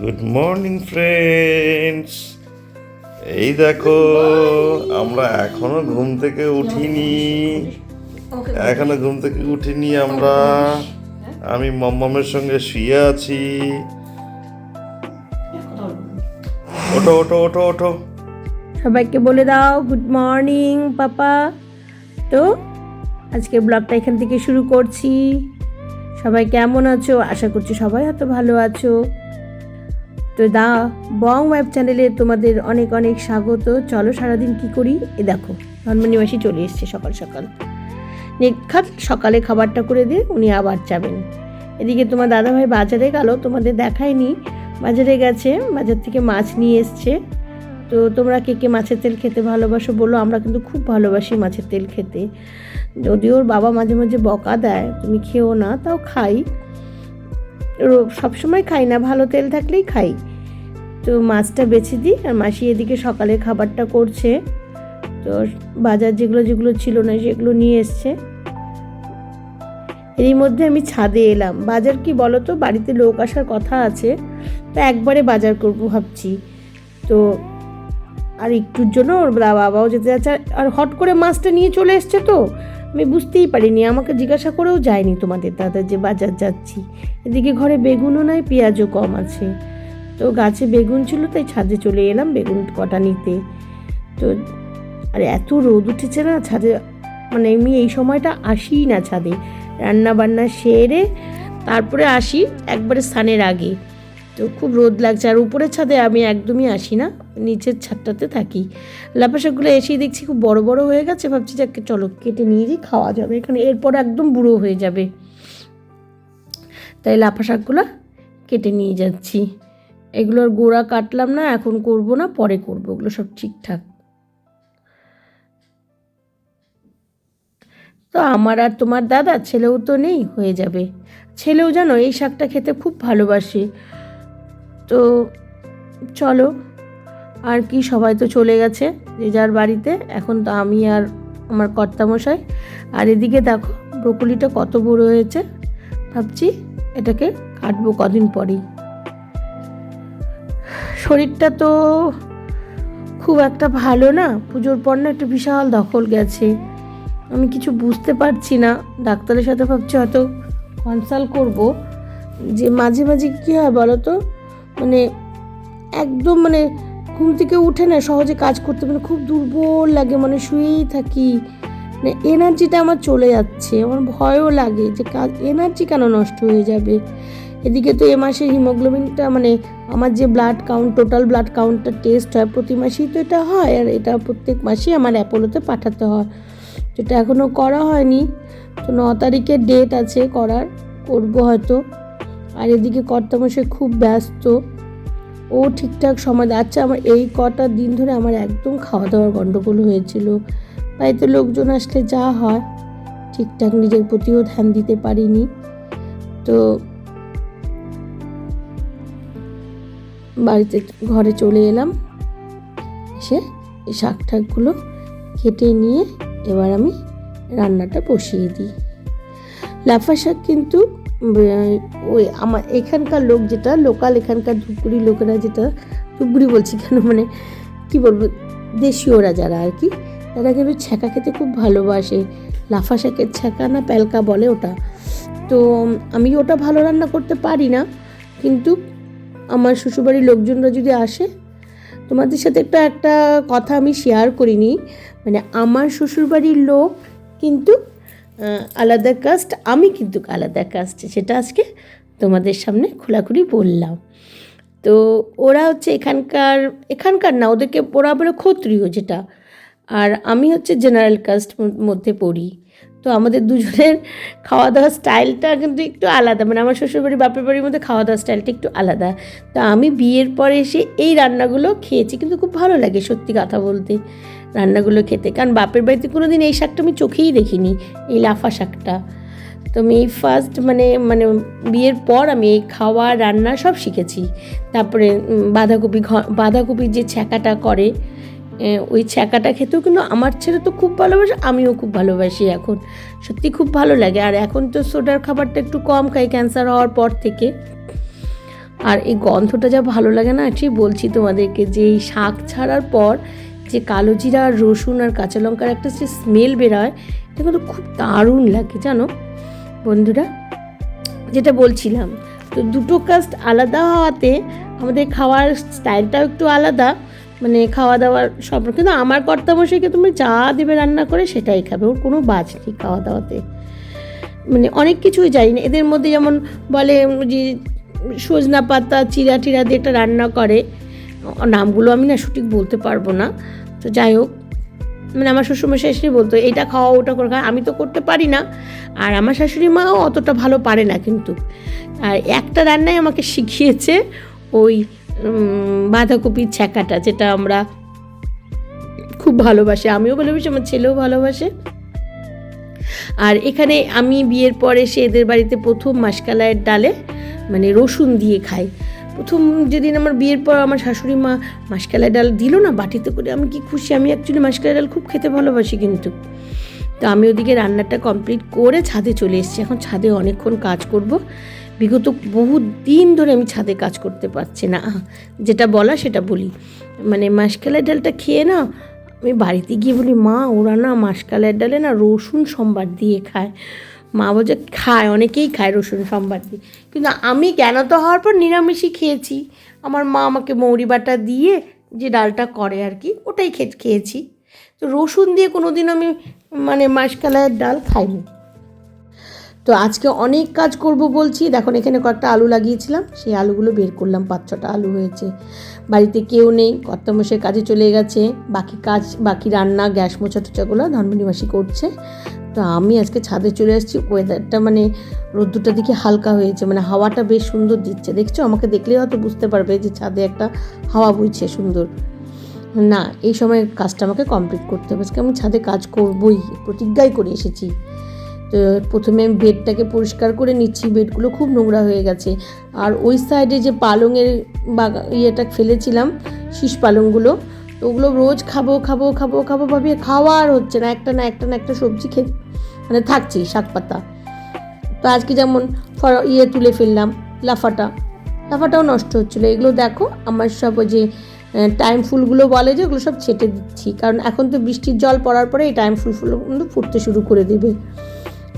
Good morning friends এই দেখো আমরা এখনও ঘুম থেকে উঠিনি। এখনও ঘুম থেকে উঠিনি আমরা। আমি মম্মামের সঙ্গে শুয়ে আছি। ওঠো ওঠো ওঠো ওঠো। সবাইকে বলে দাও গুড মর্নিং পাপা। তো আজকে ব্লগটা এখান থেকে শুরু করছি। সবাই কেমন আছো? আশা করছি সবাই এত ভালো আছো। তো দা, বং ওয়েব চ্যানেলে তোমাদের অনেক অনেক স্বাগত। চলো সারাদিন কি করি? এ দেখো, ধর্মনিবাসী চলে এসছে সকাল সকাল। নিখাত সকালে খাবারটা করে দিয়ে উনি আবার যাবেন। এদিকে তোমার দাদাভাই বাজারে গেল, তোমাদের দেখায়নি। বাজারে গেছে, বাজার থেকে মাছ নিয়ে এসছে। তো তোমরা কে কে মাছের তেল খেতে ভালোবাসো বলো, আমরা কিন্তু খুব ভালোবাসি মাছের তেল খেতে। যদিও ওর বাবা মাঝে মাঝে বকা দেয়, তুমি খেও না, তাও খাই। সবসময় খাই না, ভালো তেল থাকলেই খাই। তো মাছটা বেছে দিই, আর মাসি এদিকে সকালে খাবারটা করছে। তো বাজার যেগুলো যেগুলো ছিল না, সেগুলো নিয়ে এসছে। এরই মধ্যে আমি ছাদে এলাম। বাজার কি বলো তো বাড়িতে লোক আসার কথা আছে। তা একবারে বাজার করব ভাবছি। তো আর একটুর জন্য ওর বাবাও যেতে যাচ্ছে, আর হট করে মাছটা নিয়ে চলে এসছে তো। আমি বুঝতেই পারিনি, আমাকে জিজ্ঞাসা করেও যায়নি তোমাদের দাদা যে বাজার যাচ্ছি। এদিকে ঘরে বেগুনও নাই, পেঁয়াজও কম আছে। তো গাছে বেগুন ছিল, তাই ছাদে চলে এলাম বেগুন কটা নিতে। তো আর এত রোদ উঠেছে না, ছাদে মানে আমি এই সময়টা আসিই না ছাদে। রান্না বান্না সেরে তারপরে আসি একবারে স্নানের আগে। তো খুব রোদ লাগছে। আর উপরের ছাদে আমি একদমই আসি না, নিচের ছাদটাতে থাকি। লাফা শাকগুলো এসেই দেখছি খুব বড় বড় হয়ে গেছে, ভাবছি যাকে, চলো কেটে নিয়ে যাই, খাওয়া যাবে এখানে। এরপর একদম বুড়ো হয়ে যাবে। তাই লাফা শাকগুলো কেটে নিয়ে যাচ্ছি। এগুলোর গোড়া কাটলাম না, এখন করব না, পরে করব। ওগুলো সব ঠিকঠাক। তো আমার আর তোমার দাদা ছেলেও তো নেই, হয়ে যাবে। ছেলেও জানো, এই শাকটা খেতে খুব ভালোবাসে। তো চলো, আর কি, সবাই তো চলে গেছে যে যার বাড়িতে। এখন তো আমি আর আমার কর্তামশাই। আর এদিকে দেখো, ব্রকলিটা কত বড় হয়েছে। ভাবছি এটাকে কাটবো কদিন পরেই। শরীরটা তো খুব একটা ভালো না। পুজোর পর না একটা বিশাল দখল গেছে। আমি কিছু বুঝতে পারছি না। ডাক্তারের সাথে ভাবছি হয়তো কনসাল্ট করব। যে মাঝে মাঝে কী হয় বলো তো মানে একদম মানে ঘুম থেকে উঠে না সহজে কাজ করতে মানে খুব দুর্বল লাগে মানে শুয়েই থাকি। মানে এনার্জিটা আমার চলে যাচ্ছে, আমার ভয়ও লাগে যে কাজ এনার্জি কেন নষ্ট হয়ে যাবে? এদিকে তো এ মাসের হিমোগ্লোবিনটা মানে আমার যে ব্লাড কাউন্ট টোটাল ব্লাড কাউন্টটা টেস্ট হয়, প্রতি মাসেই তো এটা হয়, আর এটা প্রত্যেক মাসেই আমার অ্যাপোলোতে পাঠাতে হয়। যেটা এখনও করা হয়নি, তো ন তারিখের ডেট আছে করার, করব হয়তো। আর এদিকে কর্তামশাই খুব ব্যস্ত। ও ঠিকঠাক সময় আচ্ছা আমার এই কটা দিন ধরে আমার একদম খাওয়া দাওয়ার গণ্ডগোল হয়েছিল। বাড়িতে লোকজন আসলে যা হয়, ঠিকঠাক নিজের প্রতিও ধ্যান দিতে পারিনি। তো বাড়িতে ঘরে চলে এলাম। এসে শাক ঠাকগুলো কেটে নিয়ে এবার আমি রান্নাটা বসিয়ে দিই। লাফা শাক কিন্তু ওই আমার এখানকার লোক যেটা, লোকাল এখানকার ধূপগুড়ি লোকেরা যেটা, ধূপগুড়ি বলছি কেন? মানে কি বলব, দেশীয়রা যারা আর কি, তারা কিন্তু ছ্যাঁকা খেতে খুব ভালোবাসে। লাফা শাকের ছ্যাঁকা না প্যালকা বলে ওটা। তো আমি ওটা ভালো রান্না করতে পারি না, কিন্তু আমার শ্বশুরবাড়ির লোকজনরা যদি আসে, তোমাদের সাথে একটা একটা কথা আমি শেয়ার করিনি। মানে আমার শ্বশুরবাড়ির লোক কিন্তু আলাদা কাস্ট আমি কিন্তু আলাদা কাস্ট সেটা আজকে তোমাদের সামনে খোলাখুলি বললাম। তো ওরা হচ্ছে এখানকার এখানকার না, ওদেরকে ওরা বলে ক্ষত্রিয় যেটা। আর আমি হচ্ছে জেনারেল কাস্ট মধ্যে পড়ি। তো আমাদের দুজনের খাওয়া দাওয়ার স্টাইলটা কিন্তু একটু আলাদা। মানে আমার শ্বশুরবাড়ি, বাপের বাড়ির মধ্যে খাওয়া দাওয়ার স্টাইলটা একটু আলাদা। তো আমি বিয়ের পরে এসে এই রান্নাগুলো খেয়েছি, কিন্তু খুব ভালো লাগে সত্যি কথা বলতে রান্নাগুলো খেতে। কারণ বাপের বাড়িতে কোনো দিন এই শাকটা আমি চোখেই দেখিনি, এই লাফা শাকটা। তো আমি এই ফার্স্ট মানে মানে বিয়ের পর আমি এই খাওয়া, রান্না সব শিখেছি। তারপরে বাঁধাকপি ঘ, বাঁধাকপির যে ছ্যাঁকাটা করে ওই ছ্যাঁকাটা খেতেও কিন্তু আমার ছেলে তো খুব ভালোবাসে, আমিও খুব ভালোবাসি এখন। সত্যি খুব ভালো লাগে। আর এখন তো সোডার খাবারটা একটু কম খাই, ক্যান্সার হওয়ার পর থেকে। আর এই গন্ধটা যা ভালো লাগে না, ঠিক বলছি তোমাদেরকে, যে এই শাক ছাড়ার পর যে কালো জিরা আর রসুন আর কাঁচা লঙ্কার একটা যে স্মেল বেরোয়, এটা কিন্তু খুব দারুণ লাগে, জানো? বন্ধুরা, যেটা বলছিলাম, তো দুটো কাস্ট আলাদা হওয়াতে আমাদের খাওয়ার স্টাইলটাও একটু আলাদা মানে খাওয়া দাওয়ার সব কিন্তু আমার কর্তামশাইকে তুমি যা দেবে রান্না করে সেটাই খাবে। ওর কোনো বাজ নেই খাওয়া দাওয়াতে মানে অনেক কিছুই জানি না। এদের মধ্যে যেমন বলে যে সজনা পাতা, চিরা টিরা দিয়ে একটা রান্না করে। নামগুলো আমি না সঠিক বলতে পারব না। তো যাই হোক মানে আমার শ্বশুরমশাই এসে বলতো এটা খাওয়া ওটা করে খাওয়া আমি তো করতে পারি না। আর আমার শাশুড়ি মাও অতটা ভালো পারে না কিন্তু। আর একটা রান্নাই আমাকে শিখিয়েছে ওই বাঁধাকপির ছ্যাঁকাটা, যেটা আমরা খুব ভালোবাসি। আমিও ভালোবাসি, আমার ছেলেও ভালোবাসে। আর এখানে আমি বিয়ের পরে সে এদের বাড়িতে প্রথম মাসকালাইয়ের ডালে মানে রসুন দিয়ে খাই। প্রথম যেদিন আমার বিয়ের পর আমার শাশুড়ি মা মাসকালাই ডাল দিল না বাটিতে করে, আমি কি খুশি? আমি অ্যাকচুয়ালি মাসকালাই ডাল খুব খেতে ভালোবাসি কিন্তু। তো আমি ওদিকে রান্নাটা কমপ্লিট করে ছাদে চলে এসেছি। এখন ছাদে অনেকক্ষণ কাজ করব। বিগত বহু দিন ধরে আমি ছাদে কাজ করতে পারছি না। যেটা বলা সেটা বলি। মানে মাসকালাই ডালটা খেয়ে না আমি বাড়িতে গিয়ে বলি, মা, ওরা না মাসকালের ডালে না রসুন সম্বার দিয়ে খায়। মা বলছে, খায়, অনেকেই খায় রসুন সম্বার দিয়ে। কিন্তু আমি কেন তো হওয়ার পর নিরামিষই খেয়েছি। আমার মা আমাকে মৌরি বাটা দিয়ে যে ডালটা করে আর কি, ওটাই খে, খেয়েছি। তো রসুন দিয়ে কোনো দিন আমি মানে মাসকালাইয়ের ডাল খাইনি। তো আজকে অনেক কাজ করব বলছি। দেখুন, এখানে কয়েকটা আলু লাগিয়েছিলাম। সেই আলুগুলো বের করলাম। পাঁচ ছটা আলু হয়েছে। বাড়িতে কেউ নেই। কর্তামশাই কাজে চলে গেছে। বাকি কাজ, বাকি রান্না, গ্যাস মোছা টোচাগুলো ধর্মনিবাসী করছে। তো আমি আজকে ছাদে চলে এসেছি ওয়েদারটা মানে রোদ্দুরটা দিকে হালকা হয়েছে। মানে হাওয়াটা বেশ সুন্দর দিচ্ছে। দেখছ? আমাকে দেখলেই হয়তো বুঝতে পারবে যে ছাদে একটা হাওয়া বইছে সুন্দর। না, এই সময় কাজটা আমাকে কমপ্লিট করতে হবে। আজকে আমি ছাদে কাজ করবই। প্রতিজ্ঞাই করে এসেছি। তো প্রথমে বেডটাকে পরিষ্কার করে নিচ্ছি, বেডগুলো খুব নোংরা হয়ে গেছে। আর ওই সাইডে যে পালংয়ের বাগা ইয়েটা ফেলেছিলাম, শীষ পালংগুলো, তো ওগুলো রোজ খাব খাব খাব খাব ভাবিয়ে খাওয়া আর হচ্ছে না, একটা না একটা না, একটা সবজি খেয়ে মানে থাকছি শাক পাতা। তো আজকে যেমন ইয়ে তুলে ফেললাম, লাফাটা। লাফাটাও নষ্ট হচ্ছিল। এগুলো দেখো, আমার সব যে টাইম ফুলগুলো বলে যে ওগুলো সব ছেটে দিচ্ছি। কারণ এখন তো বৃষ্টির জল পড়ার পরে এই টাইম ফুল ফুলগুলো কিন্তু ফুটতে শুরু করে দেবে।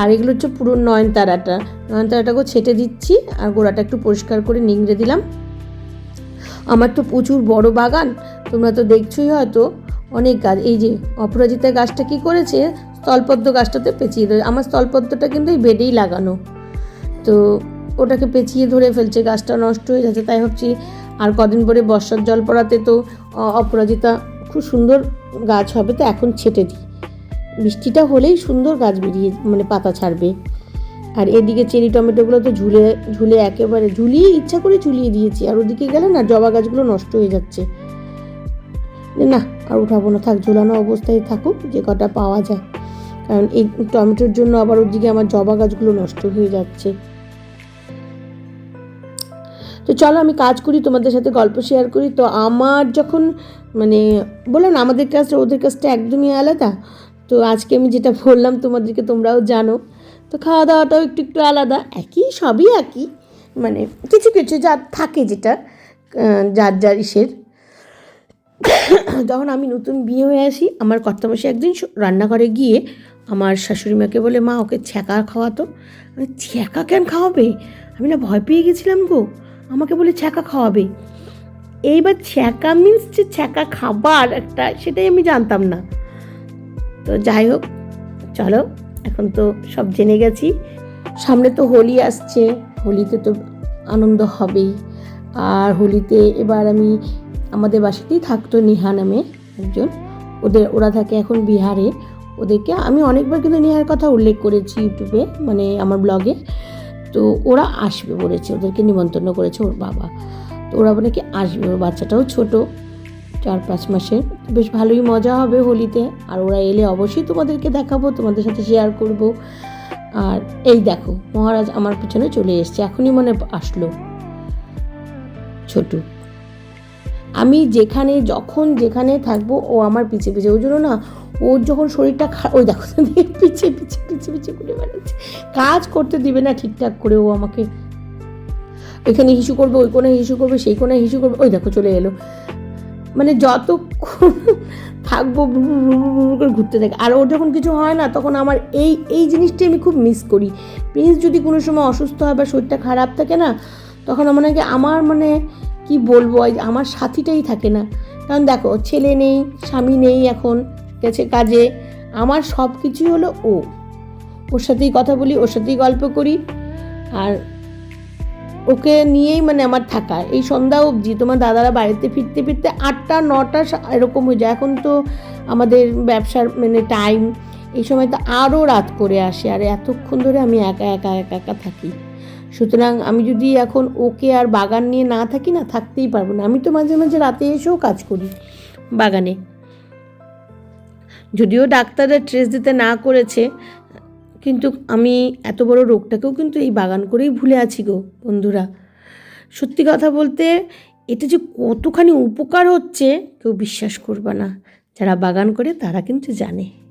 আর এগুলো হচ্ছে পুরো নয়নতারাটা নয়নতারাটাকেও ছেটে দিচ্ছি আর গোড়াটা একটু পরিষ্কার করে নিংড়ে দিলাম। আমার তো প্রচুর বড় বাগান, তোমরা তো দেখছোই হয়তো অনেক গাছ। এই যে অপরাজিতা গাছটা কি করেছে? স্থলপদ্ম গাছটাতে পেঁচিয়ে দেয় আমার স্থলপদ্মটা কিন্তু এই বেডেই লাগানো। তো ওটাকে পেঁচিয়ে ধরে ফেলছে, গাছটা নষ্ট হয়ে যাচ্ছে। তাই ভাবছি আর কদিন পরে বর্ষার জল পড়াতে তো অপরাজিতা খুব সুন্দর গাছ হবে, তো এখন ছেটে দিই। বৃষ্টিটা হলেই সুন্দর গাছ বেরিয়ে মানে পাতা ছাড়বে। আর এদিকে চেরি টমেটোগুলো তো ঝুলে ঝুলে একেবারে, ঝুলিয়ে ইচ্ছা করে ঝুলিয়ে দিয়েছি। আর ওদিকে গেলে না, জবা গাছগুলো নষ্ট হয়ে যাচ্ছে। না, আর উঠাবো না, থাক, ঝুলানো অবস্থায় থাকুক, যে কটা পাওয়া যায়। কারণ এই টমেটোর জন্য আবার ওদিকে আমার জবা গাছগুলো নষ্ট হয়ে যাচ্ছে। তো চলো, আমি কাজ করি, তোমাদের সাথে গল্প শেয়ার করি। তো আমার যখন মানে বললাম আমাদের কাজটা ওদের কাজটা একদমই আলাদা। তো আজকে আমি যেটা বললাম, তোমাদেরকে তোমরাও জানো। তো খাওয়া দাওয়াটাও একটু একটু আলাদা, একই, সবই একই। মানে কিছু কিছু যা থাকে যেটা যার যার ইসের। যখন আমি নতুন বিয়ে হয়ে আসি। আমার কর্তামশাই একদিন রান্নাঘরে গিয়ে আমার শাশুড়ি মাকে বলে, মা, ওকে ছ্যাঁকা খাওয়াতো। ছ্যাঁকা কেন খাওয়াবে? আমি না ভয় পেয়ে গেছিলাম গো। আমাকে বলে, ছ্যাঁকা খাওয়াবে। এইবার ছ্যাঁকা মিন্স যে ছ্যাঁকা খাবার একটা, সেটাই আমি জানতাম না। তো যাই হোক, চলো, এখন তো সব জেনে গেছি। সামনে তো হোলি আসছে, হোলিতে তো আনন্দ হবেই। আর হোলিতে এবার আমি, আমাদের বাসাতেই থাকতো নিহা নামে একজন। ওদের, ওরা থাকে এখন বিহারে। ওদেরকে আমি অনেকবার কিন্তু নেহার কথা উল্লেখ করেছি ইউটিউবে মানে আমার ব্লগে। তো ওরা আসবে বলেছে, ওদেরকে নিমন্ত্রণ করেছে ওর বাবা। তো ওরা নাকি আসবে, ওর বাচ্চাটাও ছোট। চার পাঁচ মাসের। বেশ ভালোই মজা হবে হোলিতে। আর ওরা এলে অবশ্যই তোমাদেরকে দেখাবো, তোমাদের সাথে শেয়ার করব। আর এই দেখো, মহারাজ আমার পিছনে চলে এসছে, এখনই মনে আসলো ছোটু। আমি যেখানে, যখন যেখানে থাকব, ও আমার পিছে পিছে ওই জন্য না ওর যখন শরীরটা খা, ওই দেখো, পিছে পিছে পিছে পিছে করে বেড়াচ্ছে। কাজ করতে দিবে না ঠিকঠাক করে ও আমাকে। এখানে হিসু করবে, ওই কোণে হিসু করবে, সেই কোণে হিসু করবে, ওই দেখো চলে এলো। মানে যতক্ষণ থাকব করে ঘুরতে থাকে। আর ওর যখন কিছু হয় না, তখন আমার এই এই জিনিসটি আমি খুব মিস করি। প্রিন্স যদি কোনো সময় অসুস্থ হয় বা শরীরটা খারাপ থাকে না, তখন আমার নাকি আমার মানে কি বলব আমার সাথীটাই থাকে না। কারণ দেখো, ছেলে নেই, স্বামী নেই এখন গেছে কাজে। আমার সব কিছুই হলো ও। ওর সাথেই কথা বলি, ওর সাথেই গল্প করি। আর ওকে নিয়েই মানে আমার থাকা। এই সন্ধ্যা অবধি তোমার দাদারা বাড়িতে ফিরতে ফিরতে আটটা, নটা এরকম হয়ে যায়। এখন তো আমাদের ব্যবসার মানে টাইম এই সময় তো আরও রাত করে আসে আর এতক্ষণ ধরে আমি একা একা একা একা থাকি। সুতরাং আমি যদি এখন ওকে আর বাগান নিয়ে না থাকি না, থাকতেই পারব না। আমি তো মাঝে মাঝে রাতে এসেও কাজ করি বাগানে। যদিও ডাক্তাররা ট্রেস দিতে না করেছে কিন্তু আমি এত বড় রোগটাকেও কিন্তু এই বাগান করেই ভুলে আছি গো, বন্ধুরা। সত্যি কথা বলতে, এটা যে কতখানি উপকার হচ্ছে, কেউ বিশ্বাস করবে না। যারা বাগান করে, তারা কিন্তু জানে।